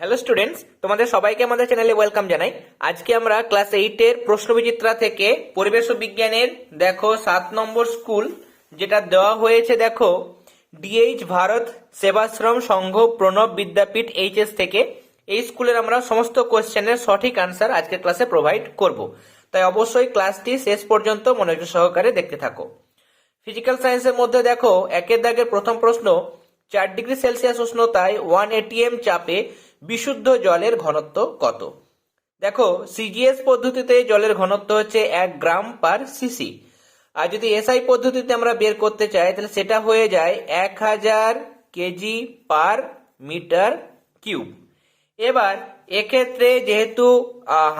Hello students তোমাদের সবাইকে আমাদের চ্যানেলে ওয়েলকাম জানাই। আজকে আমরা ক্লাস এইটের প্রশ্নবিচিত্রা থেকে পরিবেশ ও বিজ্ঞানের, দেখো, সাত নম্বর স্কুল যেটা দেওয়া হয়েছে, দেখো ডিএইচ ভারত সেবাশ্রম সংঘ প্রণব বিদ্যাপীঠ এইচএস থেকে। এই স্কুলের আমরা সমস্ত কোশ্চেনের সঠিক আনসার আজকের ক্লাসে প্রোভাইড করব। তাই অবশ্যই ক্লাসটি শেষ পর্যন্ত মনোযোগ সহকারে দেখতে থাকো। ফিজিক্যাল সায়েন্সের মধ্যে, দেখো, একের দাগের প্রথম প্রশ্ন, চার ডিগ্রি সেলসিয়াস উষ্ণতায় ওয়ান এটিএম চাপে বিশুদ্ধ জলের ঘনত্ব কত? দেখো সিজিএস পদ্ধতিতে জলের ঘনত্ব হচ্ছে এক গ্রাম পার সিসি আর যদি এসআই পদ্ধতিতে আমরা বের করতে চাই, তাহলে সেটা হয়ে যায় এক হাজার কেজি পার মিটার কিউব। এবার, এক্ষেত্রে যেহেতু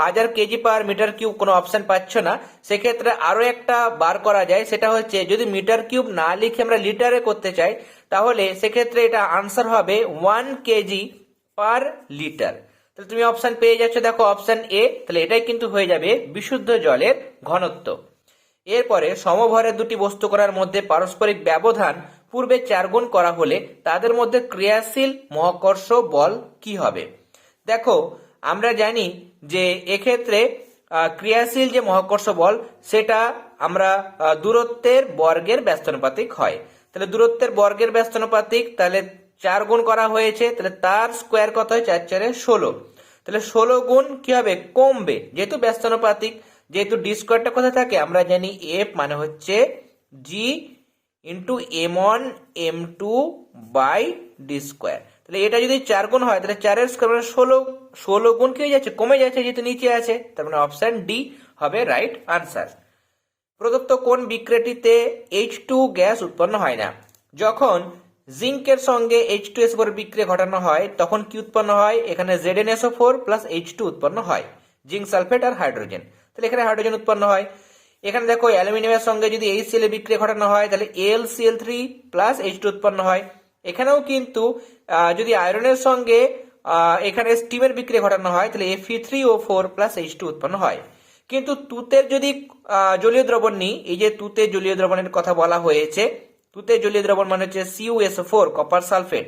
হাজার কেজি পার মিটার কিউব কোনো অপশন পাচ্ছ না, সেক্ষেত্রে আরও একটা বার করা যায়, সেটা হচ্ছে যদি মিটার কিউব না লিখে আমরা লিটারে করতে চাই, তাহলে সেক্ষেত্রে এটা আনসার হবে ওয়ান কেজি পার লিটার তাহলে তুমি অপশন পেয়ে যাচ্ছ, দেখো অপশন এ তাহলে এটাই কিন্তু হয়ে যাবে বিশুদ্ধ জলের ঘনত্ব। এরপরে সমভরের দুটি বস্তু করার মধ্যে পারস্পরিক ব্যবধান পূর্বে চার গুণ করা হলে তাদের মধ্যে ক্রিয়াশীল মহাকর্ষ বল কি হবে? দেখো, আমরা জানি যে এক্ষেত্রে ক্রিয়াশীল যে মহাকর্ষ বল, সেটা আমরা দূরত্বের বর্গের ব্যস্তানুপাতিক হয়। তাহলে দূরত্বের বর্গের ব্যস্তানুপাতিক, তাহলে চার গুণ করা হয়েছে, তাহলে তার স্কোয়ার কত হয়? চার চারে ষোলো। তাহলে ষোলো গুণ কি হবে? কমবে। যেহেতু ব্যস্তানুপাতিক, যেহেতু ডি স্কোয়ারটা কোথায় থাকে? আমরা জানি এফ মানে হচ্ছে G into M one M two by D square তাহলে এটা যদি চার গুণ হয়, তাহলে চারের স্কোয়ার মানে ষোলো ষোলো গুণ কি হয়ে যাচ্ছে? কমে যাচ্ছে যেহেতু নিচে আছে। তার মানে অপশান ডি হবে রাইট আনসার প্রদত্ত কোন বিক্রেটিতে এইচ টু গ্যাস উৎপন্ন হয় না। যখন জিঙ্কের সঙ্গে এইচ টু এস ফোর বিক্রিয়া ঘটানো হয়, তখন কি উৎপন্ন হয়? এখানে Z N S O four plus H two উৎপন্ন হয়, জিঙ্ক সালফেট আর হাইড্রোজেন। তাহলে এখানে হাইড্রোজেন উৎপন্ন হয়। এখানে দেখো, অ্যালুমিনিয়ামের সঙ্গে যদি এইচ সি এল বিক্রিয়া ঘটানো হয়, তাহলে L C L three plus H two উৎপন্ন হয়। এখানেও কিন্তু যদি আয়রনের সঙ্গে এখানে স্টিমের বিক্রিয়া ঘটানো হয়, তাহলে F three O four plus H two উৎপন্ন হয়। কিন্তু তুতের যদি জলীয় দ্রবণ নিই, এই যে তুতে জলীয় দ্রবণের কথা বলা হয়েছে তুতে জলীয় দ্রবণ মানে হচ্ছে সিউএস ফোর কপার সালফেট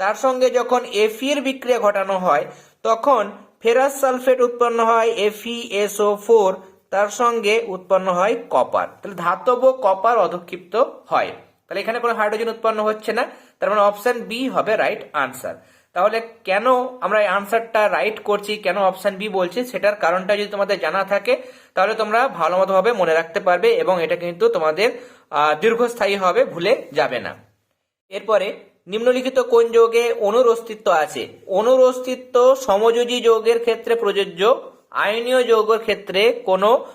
তার সঙ্গে যখন এফি এর বিক্রিয়া ঘটানো হয়, তখন ফেরাস সালফেট উৎপন্ন হয় এফিএসও ফোর তার সঙ্গে উৎপন্ন হয় কপার তাহলে ধাতব কপার অধক্ষিপ্ত হয়। তাহলে এখানে কোনো হাইড্রোজেন উৎপন্ন হচ্ছে না, তার মানে অপশন বি হবে রাইট আনসার তাহলে কেন আমরা এই আনসারটা রাইট করছি, কেন অপশন বি বলছি, সেটার কারণটা যদি তোমাদের জানা থাকে, তাহলে তোমরা ভালো মতোভাবে মনে রাখতে পারবে এবং এটা কিন্তু তোমাদের দীর্ঘস্থায়ী হবে, ভুলে যাবে না। এরপরে, নিম্নলিখিত কোন যোগে অনুর অস্তিত্ব আছে? অনুর অস্তিত্ব সমযোজী যৌগের ক্ষেত্রে প্রযোজ্য, আয়নীয় যৌগের ক্ষেত্রে কোনো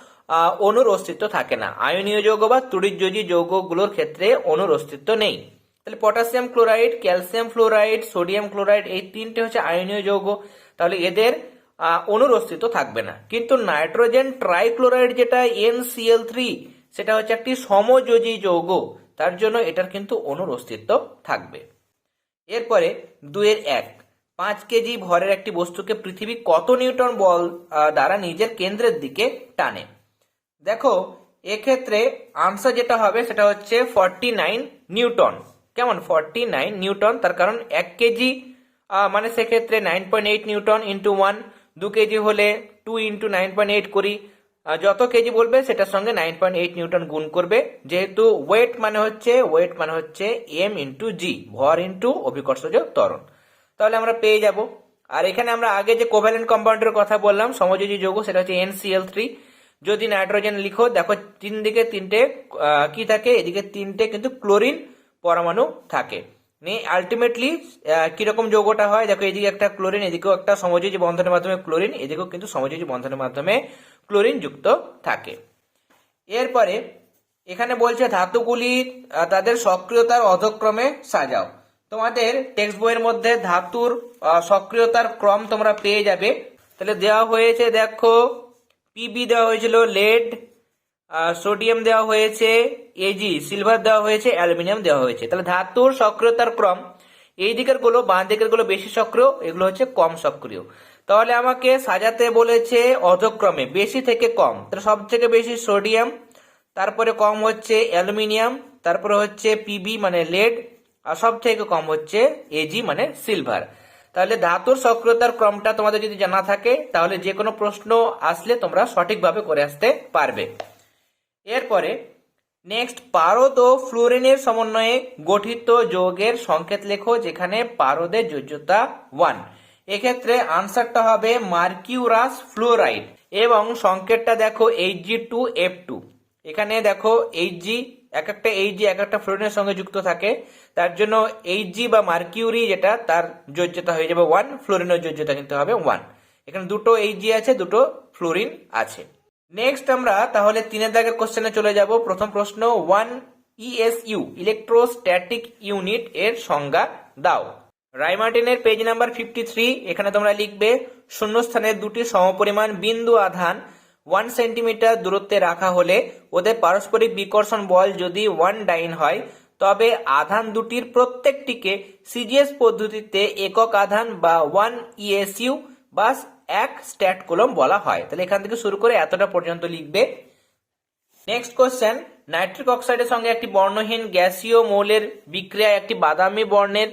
অনুর অস্তিত্ব থাকে না। আয়নীয় যৌগ বা তড়িৎযোজী যৌগগুলোর ক্ষেত্রে অনুর অস্তিত্ব নেই। তাহলে potassium chloride, calcium fluoride, sodium chloride এই তিনটে হচ্ছে আয়নীয় যৌগ। তাহলে এদের অণুর অস্তিত্ব থাকবে না। কিন্তু নাইট্রোজেন ট্রাইক্লোরাইড যেটা, এনসিএল থ্রি সেটা হচ্ছে একটি সমযোজী যৌগ। তার জন্য এটার কিন্তু অনুর অস্তিত্ব থাকবে। এরপরে দুয়ের এক। পাঁচ কেজি ভরের একটি বস্তুকে পৃথিবী কত নিউটন বল দ্বারা নিজের কেন্দ্রের দিকে টানে? দেখো, এক্ষেত্রে আনসার যেটা হবে সেটা হচ্ছে ফর্টি নাইন নিউটন। কেমন? ফর্টি নাইন নিউটন, তার কারণ এক কেজি মানে সেক্ষেত্রে nine point eight newton into one দু কেজি হলে two into nine point eight করি। যত কেজি বলবে, সেটার সঙ্গে নাইন পয়েন্ট এইট নিউটন গুণ করবে। যেহেতু ওয়েট মানে হচ্ছে ওয়েট মানে হচ্ছে এম ইন্টু জি ভর ইন্টু অভিকর্ষজ ত্বরণ। তাহলে আমরা পেয়ে যাব। আর এখানে আমরা আগে যে কোভ্যালেন্ট কম্পাউন্ডের কথা বললাম, সমযোজী যৌগ, সেটা হচ্ছে এনসিএল থ্রি যদি নাইট্রোজেন লিখো, দেখো তিন দিকে তিনটে কি থাকে? এদিকে তিনটে কিন্তু ক্লোরিন পরমাণু থাকে। নিয়ে আলটিমেটলি কীরকম যৌগটা হয়? দেখো এদিকে একটা ক্লোরিন এদিকেও একটা সমযোজী বন্ধনের মাধ্যমে ক্লোরিন এদিকেও কিন্তু সমযোজী বন্ধনের মাধ্যমে ক্লোরিন যুক্ত থাকে। এরপরে এখানে বলছে ধাতুগুলি তাদের সক্রিয়তার অধক্রমে সাজাও। তোমাদের টেক্সট বইয়ের মধ্যে ধাতুর সক্রিয়তার ক্রম তোমরা পেয়ে যাবে। তাহলে দেওয়া হয়েছে দেখো পিবি দেওয়া হয়েছিল লেড সোডিয়াম দেওয়া হয়েছে এজি সিলভার দেওয়া হয়েছে অ্যালুমিনিয়াম দেওয়া হয়েছে। তাহলে ধাতুর সক্রিয়তার ক্রম, এই দিকেরগুলো বাঁ দিকেরগুলো বেশি সক্রিয়, এগুলো হচ্ছে কম সক্রিয়। তাহলে আমাকে সাজাতে বলেছে অধক্রমে, বেশি থেকে কম। তাহলে সব থেকে বেশি সোডিয়াম, তারপরে কম হচ্ছে অ্যালুমিনিয়াম, তারপরে হচ্ছে পিবি মানে লেড, আর সব থেকে কম হচ্ছে এজি মানে সিলভার। তাহলে ধাতুর সক্রিয়তার ক্রমটা তোমাদের যদি জানা থাকে, তাহলে যে কোনো প্রশ্ন আসলে তোমরা সঠিকভাবে করে আসতে পারবে। এরপরে নেক্সট পারদ ও ফ্লোরিনের সমন্বয়ে গঠিত যৌগের সংকেত লেখো, যেখানে পারদের যোজ্যতা ওয়ান এক্ষেত্রে আনসারটা হবে মার্কিউরাস ফ্লোরাইড এবং সংকেতটা দেখো H G two F two এখানে দেখো এইচ জি এক একটা এইচ জি এক একটা ফ্লোরিনের সঙ্গে যুক্ত থাকে। তার জন্য এইচ জি বা মার্কিউরি যেটা, তার যোজ্যতা হয়ে যাবে ওয়ান ফ্লোরিনের যোজ্যতা কিন্তু হবে ওয়ান এখানে দুটো এইচ জি আছে, দুটো ফ্লোরিন আছে। নেক্সট আমরা তাহলে তিনের দাগের কোশ্চেনে চলে যাব। প্রথম প্রশ্ন ওয়ান ইএসইউ ইলেকট্রোস্ট্যাটিক ইউনিট এর সংজ্ঞা দাও। রাইমার্টিনের পেজ নাম্বার ফিফটি থ্রি এখানে তোমরা লিখবে, শূন্যস্থানে দুটি সমপরিমাণ বিন্দু আধান ওয়ান সেন্টিমিটার দূরত্বে রাখা হলে ওদের পারস্পরিক বিকর্ষণ বল যদি ওয়ান ডাইন হয়, তবে আধান দুটির প্রত্যেকটিকে সিজিএস পদ্ধতিতে একক আধান বা ওয়ান ইএসইউ বা এক স্ট্যাট কলম বলা হয়। তাহলে এখান থেকে শুরু করে এতটা পর্যন্ত লিখবে। নেক্সট কোশ্চেন নাইট্রিক অক্সাইডের সঙ্গে একটি বর্ণহীন গ্যাসীয় মৌলের বিক্রিয়ায় একটি বাদামি বর্ণের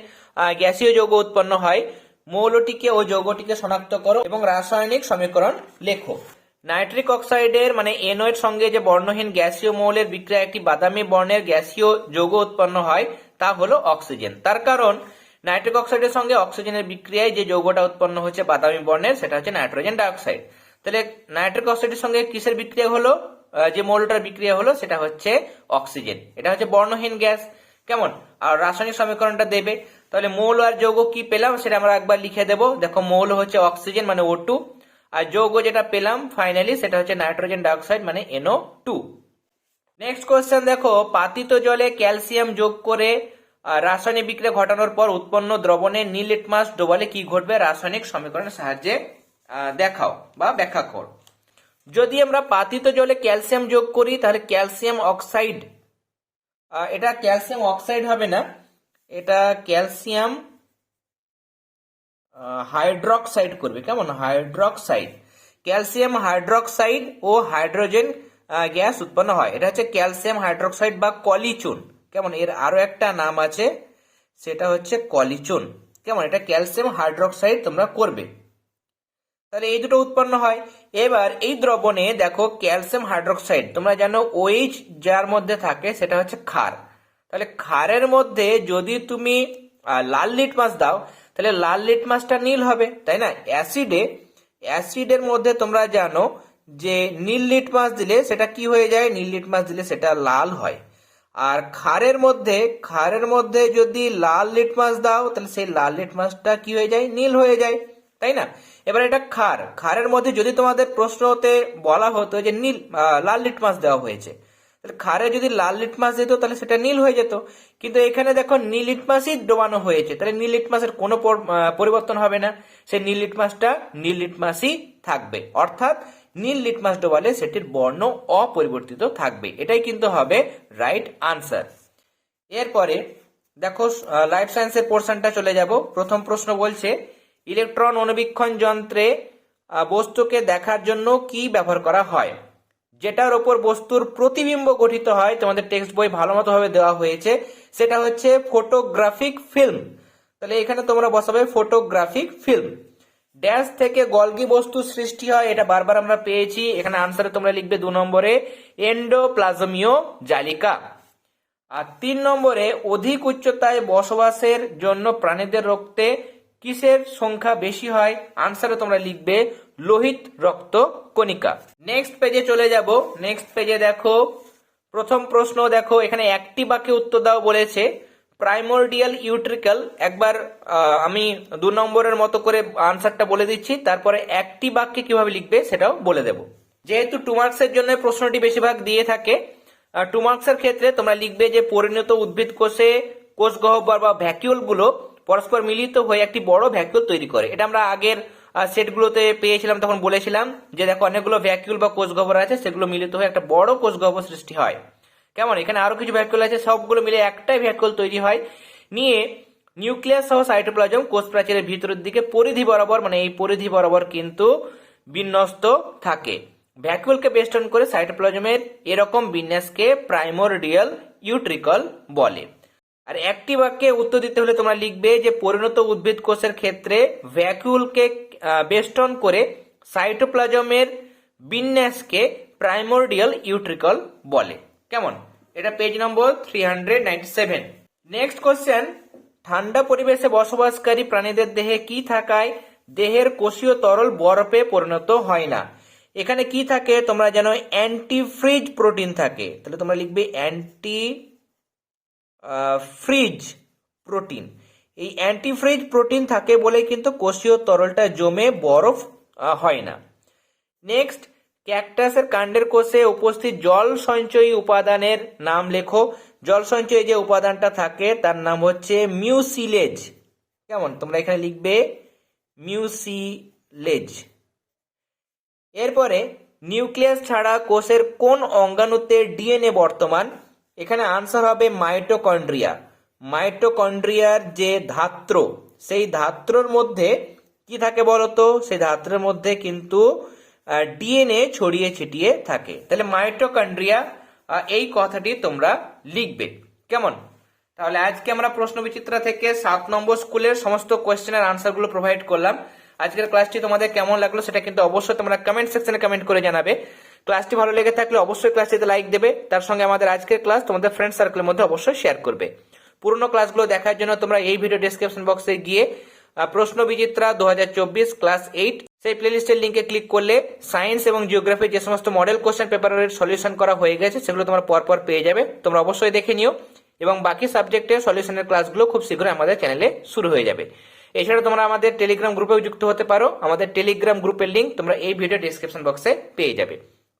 গ্যাসীয় যৌগ উৎপন্ন হয়। মৌলটিকে ও যৌগটিকে শনাক্ত করো এবং রাসায়নিক সমীকরণ লেখো। নাইট্রিক অক্সাইডের মানে এর সঙ্গে যে বর্ণহীন গ্যাসীয় মৌলের বিক্রিয়া একটি বাদামি বর্ণের গ্যাসীয় যৌগ উৎপন্ন হয়, তা হলো অক্সিজেন। তার কারণ, নাইট্রিক অক্সাইডের সঙ্গে অক্সিজেনের বিক্রিয়ায় যে যৌগটা উৎপন্ন হচ্ছে বাদামি বর্ণের, সেটা হচ্ছে নাইট্রোজেন ডাইঅক্সাইড। তাহলে নাইট্রিক অক্সাইডের সঙ্গে কিসের বিক্রিয়া হলো? যে মৌলটার বিক্রিয়া হলো, সেটা হচ্ছে অক্সিজেন। এটা হচ্ছে বর্ণহীন গ্যাস। কেমন? আর রাসায়নিক সমীকরণটা দেবে। তাহলে মৌল আর যৌগ কি পেলাম? সেটা আমরা একবার লিখে দেবো। দেখো, মৌল হচ্ছে অক্সিজেন মানে ও টু আর যৌগ যেটা পেলাম ফাইনালি সেটা হচ্ছে নাইট্রোজেন ডাইঅক্সাইড মানে N O two next question দেখো, পাতিত জলে ক্যালসিয়াম যোগ করে রাসায়নিক বিক্রিয়া ঘটানোর পর উৎপন্ন দ্রবণে নীল লিটমাস ডোবালে কি ঘটবে? রাসায়নিক সমীকরণের সাহায্যে দেখাও বা ব্যাখ্যা কর। যদি আমরা পাতিত জলে ক্যালসিয়াম যোগ করি, তাহলে ক্যালসিয়াম অক্সাইড এটা ক্যালসিয়াম অক্সাইড হবে না। এটা ক্যালসিয়াম হাইড্রক্সাইড করবে। কেমন? হাইড্রক্সাইড। ক্যালসিয়াম হাইড্রক্সাইড ও হাইড্রোজেন গ্যাস উৎপন্ন হয়। এটা হচ্ছে ক্যালসিয়াম হাইড্রক্সাইড বা কলিচুন। কেমন? এর আরও একটা নাম আছে, সেটা হচ্ছে কলিচুন। কেমন? এটা ক্যালসিয়াম হাইড্রক্সাইড তোমরা করবে। তাহলে এই দুটো উৎপন্ন হয়। এবার এই দ্রবণে দেখো ক্যালসিয়াম হাইড্রক্সাইড। তোমরা জানো ওইচ যার মধ্যে থাকে সেটা হচ্ছে ক্ষার। তাহলে ক্ষারের মধ্যে যদি তুমি লাল লিটমাস দাও, তাহলে লাল লিটমাসটা নীল হবে, তাই না? অ্যাসিডে, অ্যাসিডের মধ্যে তোমরা জানো যে নীল লিটমাস দিলে সেটা কি হয়ে যায়? নীল লিটমাস দিলে সেটা লাল হয়। আর খারের মধ্যে খারের মধ্যে যদি লাল লিটমাস দাও, তাহলে সেই লাল লিটমাসটা কি হয়ে যায়? নীল হয়ে যায়, তাই না? এবার এটা খার। খারের মধ্যে যদি তোমাদের প্রশ্নতে বলা হতো যে নীল লাল লিটমাস দেওয়া হয়েছে ক্ষারে যদি লাল লিটমাস দিত, তাহলে সেটা নীল হয়ে যেত। কিন্তু এখানে দেখো নীল লিটমাসই ডোবানো হয়েছে, তাহলে নীল লিটমাসের কোনো পরিবর্তন হবে না। সেই নীল লিটমাসটা নীল লিটমাসই থাকবে। অর্থাৎ নীল লিটমাস ডোবালে সেটির বর্ণ অপরিবর্তিত থাকবে। এটাই কিন্তু হবে রাইট আনসার এরপরে দেখো লাইফ সায়েন্সের পোর্শনটা চলে যাব। প্রথম প্রশ্ন বলছে ইলেকট্রন অনুবীক্ষণ যন্ত্রে বস্তুকে দেখার জন্য কি ব্যবহার করা হয়? যেটার ওপর বস্তুর প্রতিবিম্ব গঠিত হয়, তোমাদের টেক্সট বই ভালো মতো ভাবে দেওয়া হয়েছে, সেটা হচ্ছে ফটোগ্রাফিক ফিল্ম। তাহলে এখানে তোমরা বসাবে ফটোগ্রাফিক ফিল্ম। ড্যাশ থেকে গলগি বস্তু সৃষ্টি হয়, এটা বারবার আমরা পেয়েছি, এখানে আনসারে তোমরা লিখবে দু নম্বরে, এন্ডোপ্লাজমীয় জালিকা। আর তিন নম্বরে, অধিক উচ্চতায় বসবাসের জন্য প্রাণীদের রক্তে কিসের সংখ্যা বেশি হয়? আনসারে তোমরা লিখবে, লোহিত রক্ত কণিকা। নেক্সট পেজে চলে যাব। নেক্সট পেজে দেখো, প্রথম প্রশ্ন দেখো, এখানে একটি বাক্যে উত্তর দাও বলেছে প্রাইমোর্ডিয়াল ইউট্রিক্যাল একবার আমি দু নম্বরের মতো করে আনসারটা বলে দিচ্ছি, তারপরে একটি বাক্যে কীভাবে লিখবে সেটাও বলে দেব। যেহেতু টু মার্কসের জন্য প্রশ্নটি বেশিরভাগ দিয়ে থাকে টু মার্কসের ক্ষেত্রে তোমরা লিখবে যে পরিণত উদ্ভিদ কোষে কোষ গহ্বর বা ভ্যাকিউলগুলো পরস্পর মিলিত হয়ে একটি বড় ভ্যাকিউল তৈরি করে। এটা আমরা আগের সেটগুলোতে পেয়েছিলাম, তখন বলেছিলাম যে দেখো অনেকগুলো ভ্যাকিউল বা কোষ গহ্বর আছে, সেগুলো মিলিত হয়ে একটা বড় কোষ গহ্বর সৃষ্টি হয়। কেমন? এখানে আরও কিছু ভ্যাকুল আছে, সবগুলো মিলে একটাই ভ্যাকুল তৈরি হয়। নিয়ে নিউক্লিয়াস সহ সাইটোপ্লাজম কোষ প্রাচীরের ভিতরের দিকে পরিধি বরাবর মানে এই পরিধি বরাবর কিন্তু বিন্যস্ত থাকে। ভ্যাকুলকে বেষ্টন করে সাইটোপ্লাজমের এরকম বিন্যাসকে প্রাইমোরডিয়াল ইউট্রিকল বলে। আর একটি বাক্যে উত্তর দিতে হলে তোমরা লিখবে যে, পরিণত উদ্ভিদ কোষের ক্ষেত্রে ভ্যাকুলকে বেষ্টন করে সাইটোপ্লাজমের বিন্যাসকে প্রাইমোর্ডিয়াল ইউট্রিকল বলে। কেমন? এটা page number three hundred seven next question ঠান্ডা পরিবেশে বসবাসকারী প্রাণীদের দেহে কি থাকায় দেহের কোষীয় তরল বরফে পরিণত হয় না? এখানে কি থাকে? তোমরা জানো অ্যান্টিফ্রিজ প্রোটিন থাকে। তাহলে তোমরা লিখবে অ্যান্টি ফ্রিজ প্রোটিন এই অ্যান্টিফ্রিজ প্রোটিন থাকে বলে কিন্তু কোষীয় তরলটা জমে বরফ হয় না। নেক্সট ক্যাকটাসের কাণ্ডের কোষে উপস্থিত জল সঞ্চয়ী উপাদানের নাম লেখো। জল সঞ্চয়ী যে উপাদানটা থাকে, তার নাম হচ্ছে মিউসিলেজ কেমন? তোমরা এখানে লিখবে মিউসিলেজ এরপরে নিউক্লিয়াস ছাড়া কোষের কোন অঙ্গাণুতে ডিএনএ বর্তমান? এখানে আনসার হবে মাইটোকন্ড্রিয়া মাইটোকন্ড্রিয়ার যে ধাত্র, সেই ধাত্রর মধ্যে কি থাকে বলতো? সেই ধাত্রের মধ্যে কিন্তু ডিএনএ ছড়িয়ে ছিটিয়ে থাকে। তাহলে মাইটোকন্ড্রিয়া এই কথাটি তোমরা লিখবে। কেমন? তাহলে আজকে আমরা প্রশ্ন বিচিত্রা থেকে সাত নম্বর স্কুলের সমস্ত কোয়েশ্চেনের আনসারগুলো প্রোভাইড করলাম। আজকের ক্লাসটি তোমাদের কেমন লাগল সেটা কিন্তু অবশ্যই তোমরা কমেন্ট সেকশনে কমেন্ট করে জানাবে। ক্লাসটি ভালো লেগে থাকলে অবশ্যই ক্লাসটিতে লাইক দেবে। তার সঙ্গে আমাদের আজকের ক্লাস তোমাদের ফ্রেন্ড সার্কেলের মধ্যে অবশ্যই শেয়ার করবে। পুরনো ক্লাসগুলো দেখার জন্য তোমরা এই ভিডিও ডেসক্রিপশন বক্সে গিয়ে প্রশ্ন বিচিত্রা দু ক্লাস এইট সেই প্লেলিস্টের লিঙ্কে ক্লিক করলে সায়েন্স এবং জিওগ্রাফি যে সমস্ত মডেল কোশ্চেন পেপারের সলিউশন করা হয়ে গেছে, সেগুলো তোমরা পরপর পেয়ে যাবে। তোমরা অবশ্যই দেখে নিও এবং বাকি সাবজেক্টের সলিউশনের ক্লাসগুলো খুব শীঘ্রই আমাদের চ্যানেলে শুরু হয়ে যাবে। এছাড়া তোমরা আমাদের টেলিগ্রাম গ্রুপেও যুক্ত হতে পারো। আমাদের টেলিগ্রাম গ্রুপের লিঙ্ক তোমরা এই ভিডিও ডিসক্রিপশন বক্সে পেয়ে যাবে।